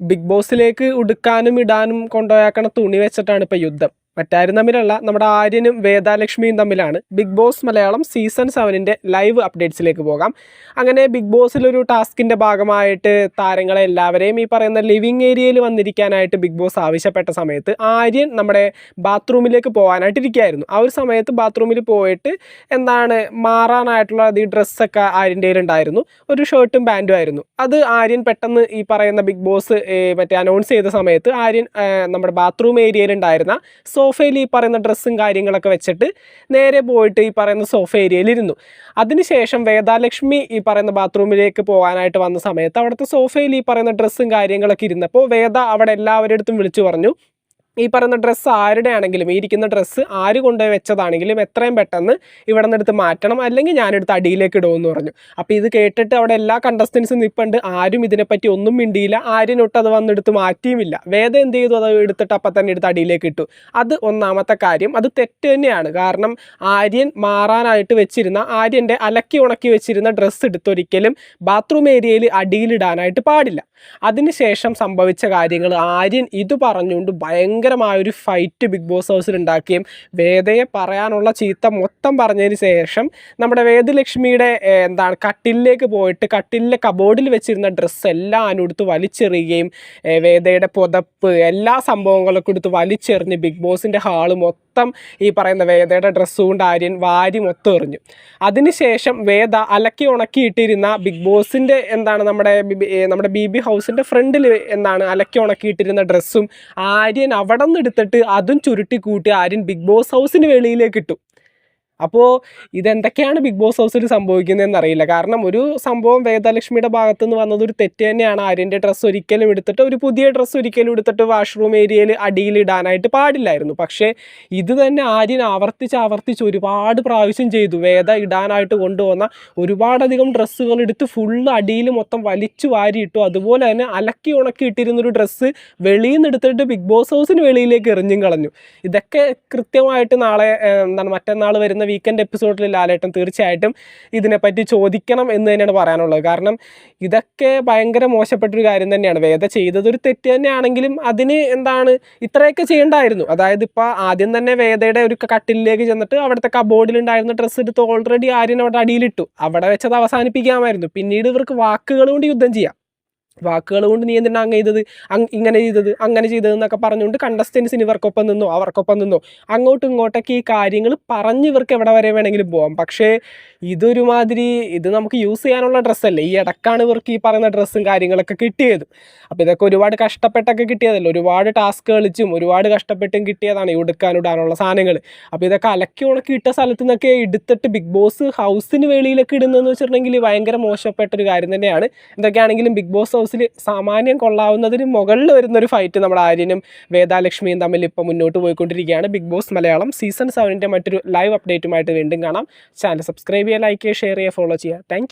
Big ബോസിലേക്ക് ഉടുക്കാനും ഇടാനും കൊണ്ടുപോയാക്കണ തുണി വെച്ചിട്ടാണ് ഇപ്പോൾ യുദ്ധം. മറ്റാരും തമ്മിലല്ല നമ്മുടെ ആര്യനും വേദാലക്ഷ്മിയും തമ്മിലാണ്. ബിഗ് ബോസ് മലയാളം സീസൺ സെവനിന്റെ ലൈവ് അപ്ഡേറ്റ്സിലേക്ക് പോകാം. അങ്ങനെ ബിഗ് ബോസിലൊരു ടാസ്കിന്റെ ഭാഗമായിട്ട് താരങ്ങളെ എല്ലാവരെയും ഈ പറയുന്ന ലിവിങ് ഏരിയയിൽ വന്നിരിക്കാനായിട്ട് ബിഗ് ബോസ് ആവശ്യപ്പെട്ട സമയത്ത് ആര്യൻ നമ്മുടെ ബാത്റൂമിലേക്ക് പോകാനായിട്ട് ഇരിക്കുകയായിരുന്നു ആ ഒരു സമയത്ത് ബാത്റൂമിൽ പോയിട്ട് എന്താണ് മാറാനായിട്ടുള്ള ഈ ഡ്രസ്സൊക്കെ ആര്യന്റെ ഉണ്ടായിരുന്നു ഒരു ഷർട്ടും പാന്റും ആയിരുന്നു. അത് ആര്യൻ പെട്ടെന്ന് ഈ പറയുന്ന ബിഗ് ബോസ് മറ്റേ അനൗൺസ് ചെയ്ത സമയത്ത് ആര്യൻ നമ്മുടെ ബാത്റൂം ഏരിയയിലുണ്ടായിരുന്ന സോ സോഫയിൽ ഈ പറയുന്ന ഡ്രസ്സും കാര്യങ്ങളൊക്കെ വെച്ചിട്ട് നേരെ പോയിട്ട് ഈ പറയുന്ന സോഫ ഏരിയയിലിരുന്നു അതിനുശേഷം വേദാലക്ഷ്മി ഈ പറയുന്ന ബാത്റൂമിലേക്ക് പോകാനായിട്ട് വന്ന സമയത്ത് അവിടുത്തെ സോഫയിൽ ഈ പറയുന്ന ഡ്രസ്സും കാര്യങ്ങളൊക്കെ ഇരുന്നപ്പോൾ വേദ അവിടെ എല്ലാവരുടെ അടുത്തും വിളിച്ചു പറഞ്ഞു ഈ പറയുന്ന ഡ്രസ്സ് ആരുടെ ആണെങ്കിലും ഈ ഇരിക്കുന്ന ഡ്രസ്സ് ആര് കൊണ്ടുപോയി വെച്ചതാണെങ്കിലും എത്രയും പെട്ടെന്ന് ഇവിടെ നിന്ന് എടുത്ത് മാറ്റണം. അല്ലെങ്കിൽ ഞാനെടുത്ത് അടിയിലേക്ക് ഇടുമെന്ന് പറഞ്ഞു. അപ്പോൾ ഇത് കേട്ടിട്ട് അവിടെ എല്ലാ കണ്ടസ്റ്റൻസും നിൽപ്പുണ്ട് ആരും ഇതിനെപ്പറ്റി ഒന്നും മിണ്ടിയില്ല. ആരും ആര്യനൊട്ട് അത് വന്നെടുത്ത് മാറ്റിയുമില്ല. വേദ എന്ത് ചെയ്തു? അത് എടുത്തിട്ട് അപ്പം തന്നെ എടുത്ത് അടിയിലേക്ക് ഇട്ടു. അത് ഒന്നാമത്തെ കാര്യം. അത് തെറ്റ് തന്നെയാണ്. കാരണം ആര്യൻ മാറാനായിട്ട് വെച്ചിരുന്ന ആര്യന്റെ അലക്കി ഉണക്കി വെച്ചിരുന്ന ഡ്രസ്സ് എടുത്തൊരിക്കലും ബാത്റൂം ഏരിയയിൽ അടിയിലിടാനായിട്ട് പാടില്ല. അതിനുശേഷം സംഭവിച്ച കാര്യങ്ങൾ ആര്യൻ ഇത് പറഞ്ഞുകൊണ്ട് ഭയങ്കരമായൊരു ഫൈറ്റ് ബിഗ് ബോസ് ഹൗസിൽ ഉണ്ടാക്കുകയും വേദയെ പറയാനുള്ള ചീത്ത മൊത്തം പറഞ്ഞതിന് ശേഷം നമ്മുടെ വേദലക്ഷ്മിയുടെ എന്താണ് കട്ടിലേക്ക് പോയിട്ട് കട്ടിലിലെ കബോർഡിൽ വെച്ചിരുന്ന ഡ്രസ്സ് എല്ലാം അനുടുത്ത് വലിച്ചെറിയുകയും വേദയുടെ പുതപ്പ് എല്ലാ സംഭവങ്ങളൊക്കെ എടുത്ത് വലിച്ചെറിഞ്ഞ് ബിഗ് ബോസിന്റെ ഹാൾ മൊത്തം മൊത്തം ഈ പറയുന്ന വേദയുടെ ഡ്രസ്സ് കൊണ്ട് ആര്യൻ വാരി മൊത്തം എറിഞ്ഞു. അതിനുശേഷം വേദ അലക്കി ഉണക്കിയിട്ടിരുന്ന ബിഗ് ബോസിന്റെ എന്താണ് നമ്മുടെ നമ്മുടെ ബി ബി ഹൗസിന്റെ ഫ്രണ്ടിൽ എന്താണ് അലക്കി ഉണക്കിയിട്ടിരുന്ന ഡ്രസ്സും ആര്യൻ അവിടെ നിന്ന് എടുത്തിട്ട് അതും ചുരുട്ടി കൂട്ടി ആര്യൻ ബിഗ് ബോസ് ഹൗസിന് വെളിയിലേക്ക് ഇട്ടു. അപ്പോൾ ഇതെന്തൊക്കെയാണ് ബിഗ് ബോസ് ഹൗസിൽ സംഭവിക്കുന്നതെന്ന് അറിയില്ല കാരണം ഒരു സംഭവം വേദലക്ഷ്മിയുടെ ഭാഗത്തു നിന്ന് വന്നത് ഒരു തെറ്റ് തന്നെയാണ്. ആര്യന്റെ ഡ്രസ്സ് ഒരിക്കലും എടുത്തിട്ട് ഒരു പുതിയ ഡ്രസ്സ് ഒരിക്കലും എടുത്തിട്ട് വാഷ്റൂം ഏരിയയിൽ അടിയിൽ ഇടാനായിട്ട് പാടില്ലായിരുന്നു. പക്ഷേ ഇത് തന്നെ ആര്യൻ ആവർത്തിച്ച് ആവർത്തിച്ച് ഒരുപാട് പ്രാവശ്യം ചെയ്തു. വേദ ഇടാനായിട്ട് കൊണ്ടുവന്ന ഒരുപാടധികം ഡ്രസ്സുകൾ എടുത്ത് ഫുള്ള് അടിയിൽ മൊത്തം വലിച്ചു വാരിയിട്ടു അതുപോലെ തന്നെ അലക്കി ഉണക്കി ഇട്ടിരുന്നൊരു ഡ്രസ്സ് വെളിയിൽ നിന്ന് എടുത്തിട്ട് ബിഗ് ബോസ് ഹൗസിന് വെളിയിലേക്ക് എറിഞ്ഞും കളഞ്ഞു. ഇതൊക്കെ കൃത്യമായിട്ട് നാളെ എന്താണ് മറ്റന്നാൾ വരുന്ന വീക്കെൻഡ് എപ്പിസോഡിൽ ലാലേട്ടൻ തീർച്ചയായിട്ടും ഇതിനെപ്പറ്റി ചോദിക്കണം എന്ന് തന്നെയാണ് പറയാനുള്ളത്. കാരണം ഇതൊക്കെ ഭയങ്കര മോശപ്പെട്ടൊരു കാര്യം തന്നെയാണ്. വേദ ചെയ്തതൊരു തെറ്റ് തന്നെയാണെങ്കിലും അതിന് എന്താണ് ഇത്രയൊക്കെ ചെയ്യേണ്ടായിരുന്നു. അതായത് ഇപ്പോൾ ആദ്യം തന്നെ വേദയുടെ ഒരു കട്ടിലേക്ക് ചെന്നിട്ട് അവിടുത്തെ കബോർഡിലുണ്ടായിരുന്ന ഡ്രസ്സ് എടുത്ത് ഓൾറെഡി ആര്യൻ അവിടെ അടിയിലിട്ടു. അവിടെ വെച്ചത് അവസാനിപ്പിക്കാമായിരുന്നു. പിന്നീട് ഇവർക്ക് വാക്കുകൾ കൊണ്ട് യുദ്ധം ചെയ്യാം. വാക്കുകൾ കൊണ്ട് നീ എന്തിനാണ് അങ്ങ് ചെയ്തത്? ഇങ്ങനെ ചെയ്തത് അങ്ങനെ ചെയ്തത് എന്നൊക്കെ പറഞ്ഞുകൊണ്ട് കണ്ടസ്റ്റൻസിന് ഇവർക്കൊപ്പം നിന്നോ അവർക്കൊപ്പം നിന്നോ. അങ്ങോട്ടും ഇങ്ങോട്ടൊക്കെ ഈ കാര്യങ്ങൾ പറഞ്ഞ് ഇവർക്ക് എവിടെ വരെ വേണമെങ്കിലും പോകാം പക്ഷേ ഇതൊരുമാതിരി ഇത് നമുക്ക് യൂസ് ചെയ്യാനുള്ള ഡ്രസ്സല്ലേ ഈ ഇടക്കാണ് ഇവർക്ക് ഈ പറയുന്ന ഡ്രസ്സും കാര്യങ്ങളൊക്കെ കിട്ടിയത്. അപ്പോൾ ഇതൊക്കെ ഒരുപാട് കഷ്ടപ്പെട്ടൊക്കെ കിട്ടിയതല്ലേ? ഒരുപാട് ടാസ്ക് കളിച്ചും ഒരുപാട് കഷ്ടപ്പെട്ടും കിട്ടിയതാണ് ഈ ഉടുക്കാനിടാനുള്ള സാധനങ്ങൾ. അപ്പോൾ ഇതൊക്കെ അലക്കി ഉണക്കി ഇട്ട സ്ഥലത്ത് നിന്നൊക്കെ എടുത്തിട്ട് ബിഗ് ബോസ് ഹൗസിന് വെളിയിലൊക്കെ ഇടുന്നതെന്ന് വെച്ചിട്ടുണ്ടെങ്കിൽ ഭയങ്കര മോശപ്പെട്ട ഒരു കാര്യം തന്നെയാണ്. എന്തൊക്കെയാണെങ്കിലും ബിഗ് ബോസ് ഹൗസിൽ സാമാന്യം കൊള്ളാവുന്നതിന് മുകളിൽ വരുന്നൊരു ഫൈറ്റ് നമ്മുടെ ആര്യനും വേദാലക്ഷ്മിയും തമ്മിൽ ഇപ്പോൾ മുന്നോട്ട് പോയിക്കൊണ്ടിരിക്കുകയാണ്. ബിഗ് ബോസ് മലയാളം സീസൺ സെവനിന്റെ മറ്റൊരു ലൈവ് അപ്ഡേറ്റുമായിട്ട് വീണ്ടും കാണാം. ചാനൽ സബ്സ്ക്രൈബ് ചെയ്യുക ലൈക്ക് ചെയ്യുക ഷെയർ ചെയ്യുക ഫോളോ ചെയ്യുക. താങ്ക്